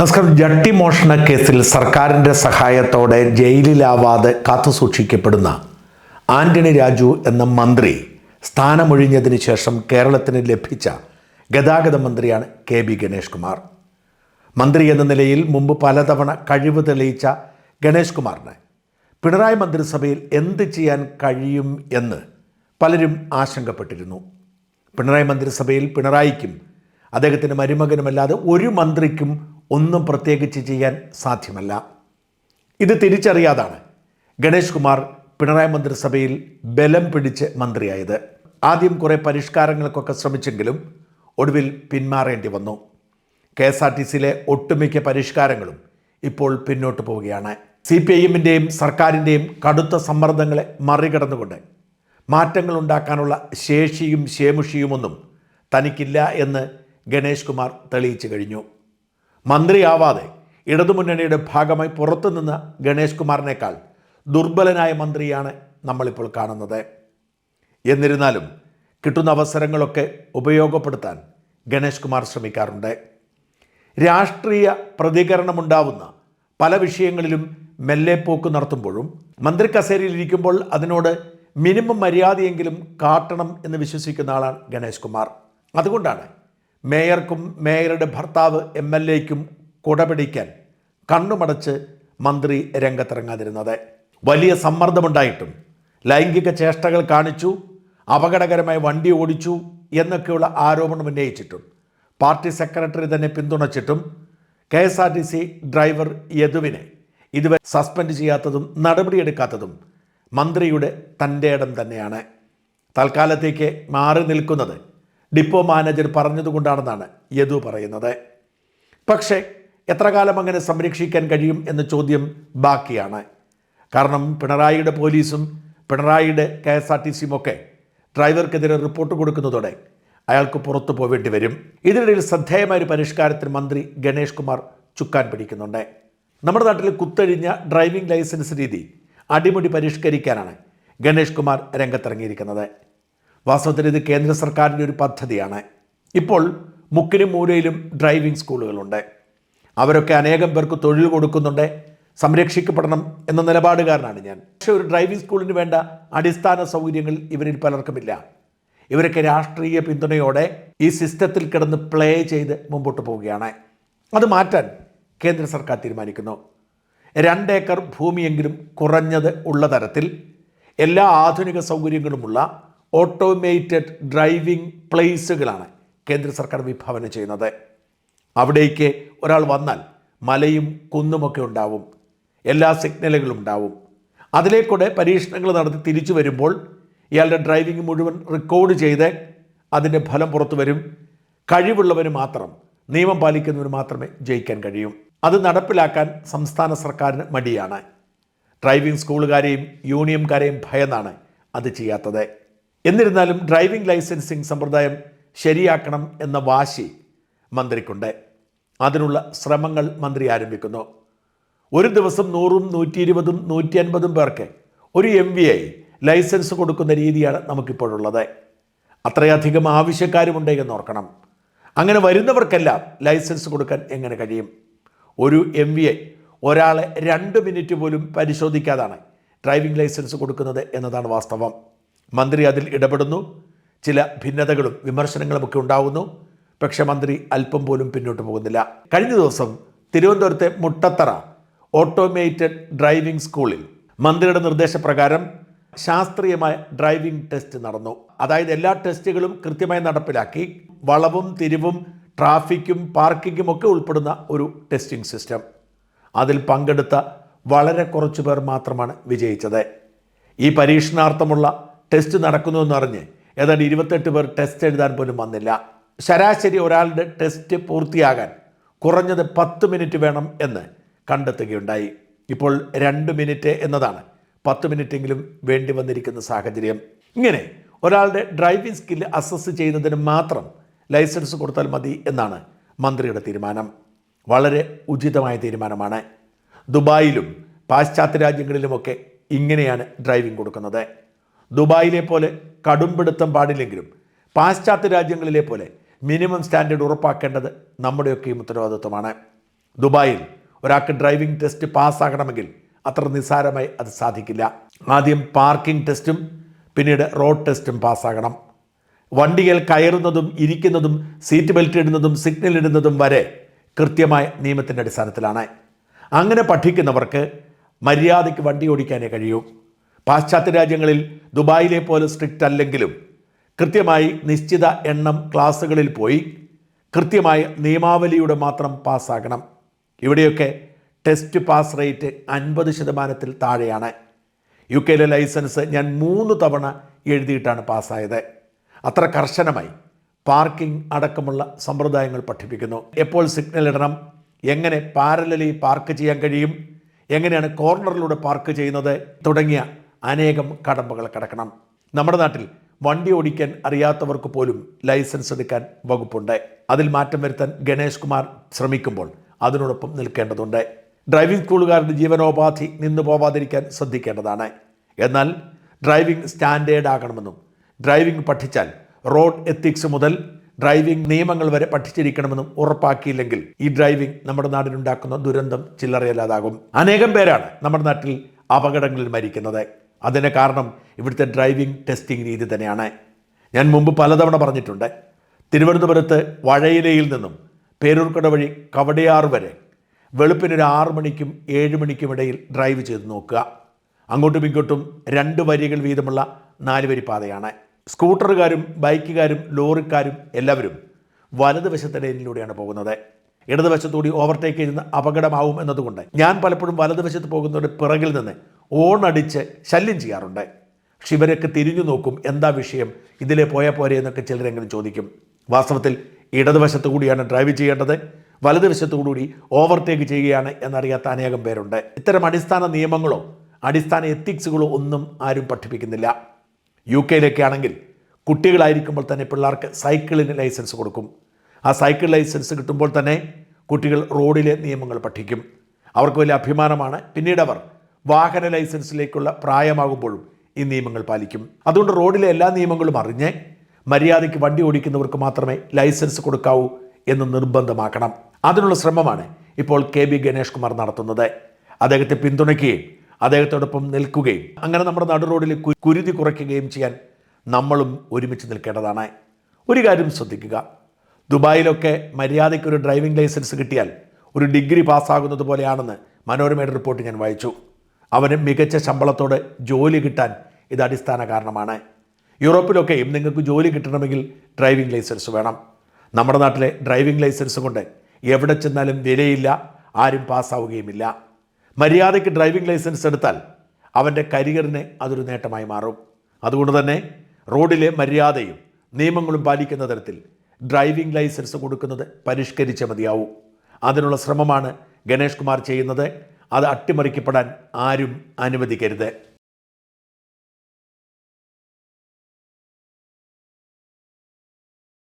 നമസ്കാരം. ജട്ടി മോഷണ കേസിൽ സർക്കാരിന്റെ സഹായത്തോടെ ജയിലിലാവാതെ കാത്തുസൂക്ഷിക്കപ്പെടുന്ന ആന്റണി രാജു എന്ന മന്ത്രി സ്ഥാനമൊഴിഞ്ഞതിന് ശേഷം കേരളത്തിന് ലഭിച്ച ഗതാഗത മന്ത്രിയാണ് കെ ബി ഗണേഷ് കുമാർ. മന്ത്രി എന്ന നിലയിൽ മുമ്പ് പലതവണ കഴിവ് തെളിയിച്ച ഗണേഷ് കുമാറിന് പിണറായി മന്ത്രിസഭയിൽ എന്ത് ചെയ്യാൻ കഴിയും എന്ന് പലരും ആശങ്കപ്പെട്ടിരുന്നു. പിണറായി മന്ത്രിസഭയിൽ പിണറായിക്കും അദ്ദേഹത്തിന്റെ മരുമകനുമല്ലാതെ ഒരു മന്ത്രിക്കും ഒന്നും പ്രത്യേകിച്ച് ചെയ്യാൻ സാധ്യമല്ല. ഇത് തിരിച്ചറിയാതാണ് ഗണേഷ് കുമാർ പിണറായി മന്ത്രിസഭയിൽ ബലം പിടിച്ച് മന്ത്രിയായത്. ആദ്യം കുറേ പരിഷ്കാരങ്ങൾക്കൊക്കെ ശ്രമിച്ചെങ്കിലും ഒടുവിൽ പിന്മാറേണ്ടി വന്നു. കെ എസ് ആർ ടി സിയിലെ ഒട്ടുമിക്ക പരിഷ്കാരങ്ങളും ഇപ്പോൾ പിന്നോട്ട് പോവുകയാണ്. സി പി ഐ എമ്മിന്റെയും സർക്കാരിന്റെയും കടുത്ത സമ്മർദ്ദങ്ങളെ മറികടന്നുകൊണ്ട് മാറ്റങ്ങൾ ഉണ്ടാക്കാനുള്ള ശേഷിയും ശേമുഷിയുമൊന്നും തനിക്കില്ല എന്ന് ഗണേഷ് കുമാർ തെളിയിച്ചു കഴിഞ്ഞു. മന്ത്രിയാവാതെ ഇടതുമുന്നണിയുടെ ഭാഗമായി പുറത്തുനിന്ന ഗണേഷ് കുമാറിനേക്കാൾ ദുർബലനായ മന്ത്രിയാണ് നമ്മളിപ്പോൾ കാണുന്നത്. എന്നിരുന്നാലും കിട്ടുന്ന അവസരങ്ങളൊക്കെ ഉപയോഗപ്പെടുത്താൻ ഗണേഷ് കുമാർ ശ്രമിക്കാറുണ്ട്. രാഷ്ട്രീയ പ്രതികരണമുണ്ടാവുന്ന പല വിഷയങ്ങളിലും മെല്ലെ പോക്ക് നടത്തുമ്പോഴും മന്ത്രി കസേരയിലിരിക്കുമ്പോൾ അതിനോട് മിനിമം മര്യാദയെങ്കിലും കാട്ടണം എന്ന് വിശ്വസിക്കുന്ന ആളാണ് ഗണേഷ് കുമാർ. അതുകൊണ്ടാണ് മേയർക്കും മേയറുടെ ഭർത്താവ് എം എൽ എക്കും കുടപിടിക്കാൻ കണ്ണുമടച്ച് മന്ത്രി രംഗത്തിറങ്ങാതിരുന്നത്. വലിയ സമ്മർദ്ദമുണ്ടായിട്ടും ലൈംഗിക ചേഷ്ടകൾ കാണിച്ചു അപകടകരമായി വണ്ടി ഓടിച്ചു എന്നൊക്കെയുള്ള ആരോപണം ഉന്നയിച്ചിട്ടും പാർട്ടി സെക്രട്ടറി തന്നെ പിന്തുണച്ചിട്ടും K S R T C driver യദുവിനെ ഇതുവരെ സസ്പെൻഡ് ചെയ്യാത്തതും നടപടിയെടുക്കാത്തതും മന്ത്രിയുടെ തന്റെ ഇടം തന്നെയാണ്. തൽക്കാലത്തേക്ക് മാറി നിൽക്കുന്നത് ഡിപ്പോ മാനേജർ പറഞ്ഞതുകൊണ്ടാണെന്നാണ് യദു പറയുന്നത്. പക്ഷേ എത്ര കാലം അങ്ങനെ സംരക്ഷിക്കാൻ കഴിയും എന്ന ചോദ്യം ബാക്കിയാണ്. കാരണം പിണറായിയുടെ പോലീസും പിണറായിയുടെ കെ എസ് ആർ ടി സിയും ഒക്കെ ഡ്രൈവർക്കെതിരെ റിപ്പോർട്ട് കൊടുക്കുന്നതോടെ അയാൾക്ക് പുറത്തു പോവേണ്ടി വരും. ഇതിനിടയിൽ ശ്രദ്ധേയമായ ഒരു പരിഷ്കാരത്തിന് മന്ത്രി ഗണേഷ് കുമാർ ചുക്കാൻ പിടിക്കുന്നുണ്ട്. നമ്മുടെ നാട്ടിൽ കുത്തഴിഞ്ഞ ഡ്രൈവിംഗ് ലൈസൻസ് രീതി അടിമുടി പരിഷ്കരിക്കാനാണ് ഗണേഷ് കുമാർ രംഗത്തിറങ്ങിയിരിക്കുന്നത്. വാസ്തവത്തിൽ ഇത് കേന്ദ്ര സർക്കാരിന്റെ ഒരു പദ്ധതിയാണ്. ഇപ്പോൾ മുക്കിനും മൂലയിലും ഡ്രൈവിംഗ് സ്കൂളുകളുണ്ട്. അവരൊക്കെ അനേകം പേർക്ക് തൊഴിൽ കൊടുക്കുന്നുണ്ട്. സംരക്ഷിക്കപ്പെടണം എന്ന നിലപാടുകാരനാണ് ഞാൻ. പക്ഷേ ഒരു ഡ്രൈവിംഗ് സ്കൂളിന് വേണ്ട അടിസ്ഥാന സൗകര്യങ്ങൾ ഇവരിൽ പലർക്കുമില്ല. ഇവരൊക്കെ രാഷ്ട്രീയ പിന്തുണയോടെ ഈ സിസ്റ്റത്തിൽ കിടന്ന് പ്ലേ ചെയ്ത് മുമ്പോട്ട് പോവുകയാണ്. അത് മാറ്റാൻ കേന്ദ്ര സർക്കാർ തീരുമാനിക്കുന്നു. രണ്ടേക്കർ ഭൂമിയെങ്കിലും കുറഞ്ഞത് ഉള്ള തരത്തിൽ എല്ലാ ആധുനിക സൗകര്യങ്ങളുമുള്ള ഓട്ടോമേറ്റഡ് ഡ്രൈവിംഗ് പ്ലേസുകളാണ് കേന്ദ്ര സർക്കാർ വിഭാവനം ചെയ്യുന്നത്. അവിടേക്ക് ഒരാൾ വന്നാൽ മലയും കുന്നുമൊക്കെ ഉണ്ടാവും എല്ലാ സിഗ്നലുകളും ഉണ്ടാവും. അതിലേക്കൂടെ പരീക്ഷണങ്ങൾ നടത്തി തിരിച്ചു വരുമ്പോൾ ഇയാളുടെ ഡ്രൈവിംഗ് മുഴുവൻ റെക്കോർഡ് ചെയ്ത് അതിന്റെ ഫലം പുറത്തു വരും. കഴിവുള്ളവന് മാത്രം നിയമം പാലിക്കുന്നവർ മാത്രമേ ജയിക്കാൻ കഴിയൂ. അത് നടപ്പിലാക്കാൻ സംസ്ഥാന സർക്കാരിന് മടിയാണ്. ഡ്രൈവിംഗ് സ്കൂളുകാരെയും യൂണിയൻകാരെയും ഭയന്നാണ് അത് ചെയ്യാത്തത്. എന്നിരുന്നാലും ഡ്രൈവിംഗ് ലൈസൻസിംഗ് സമ്പ്രദായം ശരിയാക്കണം എന്ന വാശി മന്ത്രിക്കുണ്ട്. അതിനുള്ള ശ്രമങ്ങൾ മന്ത്രി ആരംഭിക്കുന്നു. ഒരു ദിവസം നൂറും നൂറ്റി ഇരുപതും നൂറ്റി അൻപതും പേർക്ക് ഒരു എം വി ഐ ലൈസൻസ് കൊടുക്കുന്ന രീതിയാണ് നമുക്കിപ്പോഴുള്ളത്. അത്രയധികം ആവശ്യക്കാരുമുണ്ട് എന്ന് ഓർക്കണം. അങ്ങനെ വരുന്നവർക്കെല്ലാം ലൈസൻസ് കൊടുക്കാൻ എങ്ങനെ കഴിയും? ഒരു എം വി ഐ ഒരാളെ രണ്ട് മിനിറ്റ് പോലും പരിശോധിക്കാതാണ് ഡ്രൈവിംഗ് ലൈസൻസ് കൊടുക്കുന്നത് എന്നതാണ് വാസ്തവം. മന്ത്രി അതിൽ ഇടപെടുന്നു. ചില ഭിന്നതകളും വിമർശനങ്ങളുമൊക്കെ ഉണ്ടാവുന്നു. പക്ഷേ മന്ത്രി അല്പം പോലും പിന്നോട്ട് പോകുന്നില്ല. കഴിഞ്ഞ ദിവസം തിരുവനന്തപുരത്തെ മുട്ടത്തറ ഓട്ടോമേറ്റഡ് ഡ്രൈവിംഗ് സ്കൂളിൽ മന്ത്രിയുടെ നിർദ്ദേശപ്രകാരം ശാസ്ത്രീയമായ ഡ്രൈവിംഗ് ടെസ്റ്റ് നടന്നു. അതായത് എല്ലാ ടെസ്റ്റുകളും കൃത്യമായി നടപ്പിലാക്കി വളവും തിരിവും ട്രാഫിക്കും പാർക്കിങ്ങും ഒക്കെ ഉൾപ്പെടുന്ന ഒരു ടെസ്റ്റിംഗ് സിസ്റ്റം അതിൽ പങ്കെടുത്ത വളരെ കുറച്ചു പേർ മാത്രമാണ് വിജയിച്ചത്. ഈ പരീക്ഷണാർത്ഥമുള്ള ടെസ്റ്റ് നടക്കുന്നുവെന്ന് അറിഞ്ഞ് ഏതാണ്ട് ഇരുപത്തെട്ട് പേർ ടെസ്റ്റ് എഴുതാൻ പോലും വന്നില്ല. ശരാശരി ഒരാളുടെ ടെസ്റ്റ് പൂർത്തിയാകാൻ കുറഞ്ഞത് പത്ത് മിനിറ്റ് വേണം എന്ന് കണ്ടെത്തുകയുണ്ടായി. ഇപ്പോൾ രണ്ട് മിനിറ്റ് എന്നതാണ് പത്ത് മിനിറ്റെങ്കിലും വേണ്ടി വന്നിരിക്കുന്ന സാഹചര്യം. ഇങ്ങനെ ഒരാളുടെ ഡ്രൈവിംഗ് സ്കില്ല് അസസ് ചെയ്യുന്നതിന് മാത്രം ലൈസൻസ് കൊടുത്താൽ മതി എന്നാണ് മന്ത്രിയുടെ തീരുമാനം. വളരെ ഉചിതമായ തീരുമാനമാണ്. ദുബായിലും പാശ്ചാത്യ രാജ്യങ്ങളിലുമൊക്കെ ഇങ്ങനെയാണ് ഡ്രൈവിംഗ് കൊടുക്കുന്നത്. ദുബായിലെ പോലെ കടുംപിടുത്തം പാടില്ലെങ്കിലും പാശ്ചാത്യ രാജ്യങ്ങളിലെ പോലെ മിനിമം സ്റ്റാൻഡേർഡ് ഉറപ്പാക്കേണ്ടത് നമ്മുടെയൊക്കെയും ഉത്തരവാദിത്വമാണ്. ദുബായിൽ ഒരാൾക്ക് ഡ്രൈവിംഗ് ടെസ്റ്റ് പാസ്സാകണമെങ്കിൽ അത്ര നിസ്സാരമായി അത് സാധിക്കില്ല. ആദ്യം പാർക്കിംഗ് ടെസ്റ്റും പിന്നീട് റോഡ് ടെസ്റ്റും പാസ്സാകണം. വണ്ടികൾ കയറുന്നതും ഇരിക്കുന്നതും സീറ്റ് ബെൽറ്റ് ഇടുന്നതും സിഗ്നൽ ഇടുന്നതും വരെ കൃത്യമായ നിയമത്തിന്റെ അടിസ്ഥാനത്തിലാണ്. അങ്ങനെ പഠിക്കുന്നവർക്ക് മര്യാദയ്ക്ക് വണ്ടി ഓടിക്കാനേ കഴിയൂ. പാശ്ചാത്യ രാജ്യങ്ങളിൽ ദുബായിലെ പോലെ സ്ട്രിക്റ്റ് അല്ലെങ്കിലും കൃത്യമായി നിശ്ചിത എണ്ണം ക്ലാസ്സുകളിൽ പോയി കൃത്യമായ നിയമാവലിയുടെ മാത്രം പാസ്സാകണം. ഇവിടെയൊക്കെ ടെസ്റ്റ് പാസ് റേറ്റ് അൻപത് ശതമാനത്തിൽ താഴെയാണ്. യു കെയിലെ ലൈസൻസ് ഞാൻ മൂന്ന് തവണ എഴുതിയിട്ടാണ് പാസ്സായത്. അത്ര കർശനമായി പാർക്കിംഗ് അടക്കമുള്ള സമ്പ്രദായങ്ങൾ പഠിപ്പിക്കുന്നു. എപ്പോൾ സിഗ്നൽ ഇടണം എങ്ങനെ പാരലലി പാർക്ക് ചെയ്യാൻ കഴിയും എങ്ങനെയാണ് കോർണറിലൂടെ പാർക്ക് ചെയ്യുന്നത് തുടങ്ങിയ അനേകം കടമ്പകൾ കടക്കണം. നമ്മുടെ നാട്ടിൽ വണ്ടി ഓടിക്കാൻ അറിയാത്തവർക്ക് പോലും ലൈസൻസ് എടുക്കാൻ വകുപ്പുണ്ട്. അതിൽ മാറ്റം വരുത്താൻ ഗണേഷ് കുമാർ ശ്രമിക്കുമ്പോൾ അതിനോടൊപ്പം നിൽക്കേണ്ടതുണ്ട്. ഡ്രൈവിംഗ് സ്കൂളുകാരുടെ ജീവനോപാധി നിന്നു പോവാതിരിക്കാൻ ശ്രദ്ധിക്കേണ്ടതാണ്. എന്നാൽ ഡ്രൈവിംഗ് സ്റ്റാൻഡേർഡ് ആകണമെന്നും ഡ്രൈവിംഗ് പഠിച്ചാൽ റോഡ് എത്തിക്സ് മുതൽ ഡ്രൈവിംഗ് നിയമങ്ങൾ വരെ പഠിച്ചിരിക്കണമെന്നും ഉറപ്പാക്കിയില്ലെങ്കിൽ ഈ ഡ്രൈവിംഗ് നമ്മുടെ നാടിനുണ്ടാക്കുന്ന ദുരന്തം ചില്ലറയല്ലാതാകും. അനേകം പേരാണ് നമ്മുടെ നാട്ടിൽ അപകടങ്ങളിൽ മരിക്കുന്നത്. അതിന് കാരണം ഇവിടുത്തെ ഡ്രൈവിംഗ് ടെസ്റ്റിംഗ് രീതി തന്നെയാണ്. ഞാൻ മുമ്പ് പലതവണ പറഞ്ഞിട്ടുണ്ട് തിരുവനന്തപുരത്ത് വഴയിലയിൽ നിന്നും പേരൂർക്കട വഴി കവടിയാർ വരെ വെളുപ്പിനൊരു ആറ് മണിക്കും ഏഴ് മണിക്കും ഇടയിൽ ഡ്രൈവ് ചെയ്ത് നോക്കുക. അങ്ങോട്ടും ഇങ്ങോട്ടും രണ്ട് വരികൾ വീതമുള്ള നാല് വരി പാതയാണ്. സ്കൂട്ടറുകാരും ബൈക്കുകാരും ലോറിക്കാരും എല്ലാവരും വലതുവശത്തെ ലൈനിലൂടെയാണ് പോകുന്നത്. ഇടതുവശത്തുകൂടി ഓവർടേക്ക് ചെയ്യുന്ന അപകടമാവും എന്നതുകൊണ്ട് ഞാൻ പലപ്പോഴും വലതുവശത്ത് പോകുന്നവരുടെ പിറകിൽ നിന്ന് ഓണടിച്ച് ശല്യം ചെയ്യാറുണ്ട്. പക്ഷെ തിരിഞ്ഞു നോക്കും എന്താ വിഷയം ഇതിലെ പോയാൽ പോരെ എന്നൊക്കെ ചിലരെങ്കിലും ചോദിക്കും. വാസ്തവത്തിൽ ഇടതുവശത്തു കൂടിയാണ് ഡ്രൈവ് ചെയ്യേണ്ടത് വലതുവശത്തു കൂടി ഓവർടേക്ക് ചെയ്യുകയാണ് എന്നറിയാത്ത അനേകം പേരുണ്ട്. ഇത്തരം അടിസ്ഥാന നിയമങ്ങളോ അടിസ്ഥാന എത്തിക്സുകളോ ഒന്നും ആരും പഠിപ്പിക്കുന്നില്ല. യു കെയിലൊക്കെ ആണെങ്കിൽ കുട്ടികളായിരിക്കുമ്പോൾ തന്നെ പിള്ളേർക്ക് സൈക്കിളിന് ലൈസൻസ് കൊടുക്കും. ആ സൈക്കിൾ ലൈസൻസ് കിട്ടുമ്പോൾ തന്നെ കുട്ടികൾ റോഡിലെ നിയമങ്ങൾ പഠിക്കും. അവർക്ക് വലിയ അഭിമാനമാണ്. പിന്നീട് അവർ വാഹന ലൈസൻസിലേക്കുള്ള പ്രായമാകുമ്പോഴും ഈ നിയമങ്ങൾ പാലിക്കും. അതുകൊണ്ട് റോഡിലെ എല്ലാ നിയമങ്ങളും അറിഞ്ഞ് മര്യാദയ്ക്ക് വണ്ടി ഓടിക്കുന്നവർക്ക് മാത്രമേ ലൈസൻസ് കൊടുക്കാവൂ എന്ന് നിർബന്ധമാക്കണം. അതിനുള്ള ശ്രമമാണ് ഇപ്പോൾ കെ ബി ഗണേഷ് കുമാർ നടത്തുന്നത്. അദ്ദേഹത്തെ പിന്തുണയ്ക്കുകയും അദ്ദേഹത്തോടൊപ്പം നിൽക്കുകയും അങ്ങനെ നമ്മുടെ നടു റോഡിൽ കുരുതി കുറയ്ക്കുകയും ചെയ്യാൻ നമ്മളും ഒരുമിച്ച് നിൽക്കേണ്ടതാണ്. ഒരു കാര്യം ശ്രദ്ധിക്കുക. ദുബായിലൊക്കെ മര്യാദയ്ക്ക് ഒരു ഡ്രൈവിംഗ് ലൈസൻസ് കിട്ടിയാൽ ഒരു ഡിഗ്രി പാസ്സാകുന്നത് പോലെയാണെന്ന് മനോരമയുടെ റിപ്പോർട്ട് ഞാൻ വായിച്ചു. അവന് മികച്ച ശമ്പളത്തോടെ ജോലി കിട്ടാൻ ഇത് അടിസ്ഥാന കാരണമാണ്. യൂറോപ്പിലൊക്കെയും നിങ്ങൾക്ക് ജോലി കിട്ടണമെങ്കിൽ ഡ്രൈവിംഗ് ലൈസൻസ് വേണം. നമ്മുടെ നാട്ടിലെ ഡ്രൈവിംഗ് ലൈസൻസ് കൊണ്ട് എവിടെ ചെന്നാലും വിലയില്ല ആരും പാസ്സാവുകയുമില്ല. മര്യാദയ്ക്ക് ഡ്രൈവിംഗ് ലൈസൻസ് എടുത്താൽ അവന്റെ കരിയറിന് അതൊരു നേട്ടമായി മാറും. അതുകൊണ്ട് തന്നെ റോഡിലെ മര്യാദയും നിയമങ്ങളും പാലിക്കുന്ന തരത്തിൽ ഡ്രൈവിംഗ് ലൈസൻസ് കൊടുക്കുന്നത് പരിഷ്കരിച്ച മതിയാവൂ. അതിനുള്ള ശ്രമമാണ് ഗണേഷ് കുമാർ ചെയ്യുന്നത്. അത് അട്ടിമറിക്കപ്പെടാൻ ആരും അനുവദിക്കരുത്.